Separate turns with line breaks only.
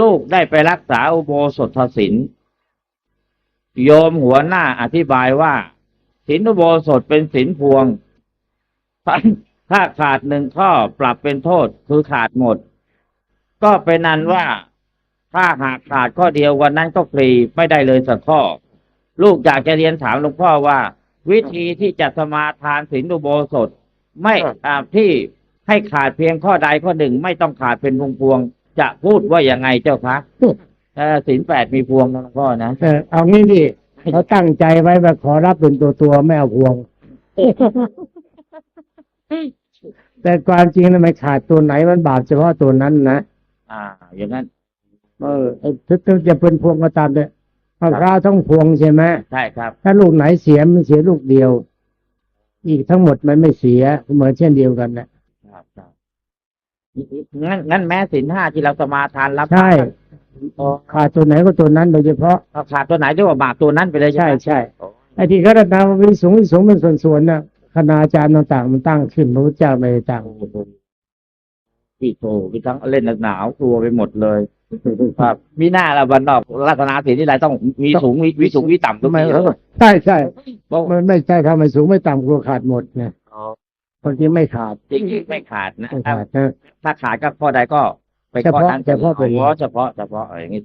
ลูกได้ไปรักษาอุโบสถศีลโยมหัวหน้าอธิบายว่าศีลอุโบสถเป็นศีลพวงถ้าขาดหนึ่งข้อปรับเป็นโทษคือขาดหมด ก็เป็นนั้นว่าถ้าหากขาดข้อเดียววันนั้นก็ฟรีไม่ได้เลยสักข้อ ลูกอยากจะเรียนถามหลวงพ่อว่า วิธีที่จะสมาทานศีลอุโบสถ ไม่ที่ให้ขาดเพียงข้อใดข้อหนึ่งไม่ต้องขาดเป็นพวงพวง จะพูดว่ายังไงเจ้าคะเออศีลแปดมีพวงนะหลวงพ่อนะ
เออเอางี้ดิเขาตั้งใจไว้ว่าขอรับเป็นตัวตัวๆไม่เอาพวง แต่ความจริงทำไมขาดตัวไหนมันบาปเฉพาะตัวนั้นนะ
อ่า อย่างนั้น
เออไอ้ถึงถึงจะเป็นพวงก็ตามเลยมะพร้าวต้องพวงใช่ไหม
ใช่ครับ
ถ้าลูกไหนเสียมันเสียลูกเดียว อีกทั้งหมดมันไม่เสียเหมือนเช่นเดียวกันนะครับ
ครับ งั้นงั้นแม้ศีลห้าที่เราสมาทานรับ
ใช่ขาดตัวไหนก็ตัวนั้นโดยเฉพาะ
เอาขาดตัวไหนเรียกว่าบาปตัวนั้นไปเลยใช่
ใช่
ไหม
ใช่ไอ้ที่เขาตามวิสุงวิสุงเป็นส่วนๆนะคณาจารย์ต่างๆมันตั้งขึ้นพระพุทธเจ้าไม่ได้ตั้ง
พี่โทพี่ทั้งเล่นหนาวกลัวไปหมดเลยครับมีหน้าละวันนอกลักษณะศีลที่ไรต้องมีสูงมีวิสูงวิต่ำทุก
ทำไม
ที
เออใช่ใช่
บอก
มันไม่ใช่ทำไมสูงไม่ต่ำกลัวขาดหมดไง คนที่ไม่ขาด
จริงๆไม่ขาดนะ
ไม่ขาดนะ
ถ้าขาดก็ข้อใดก็ไป
เฉ
ข้อ
พาะ
นั้น
เฉพาะไปเลย
อ๋อเฉพาะเฉพาะอย่างนี้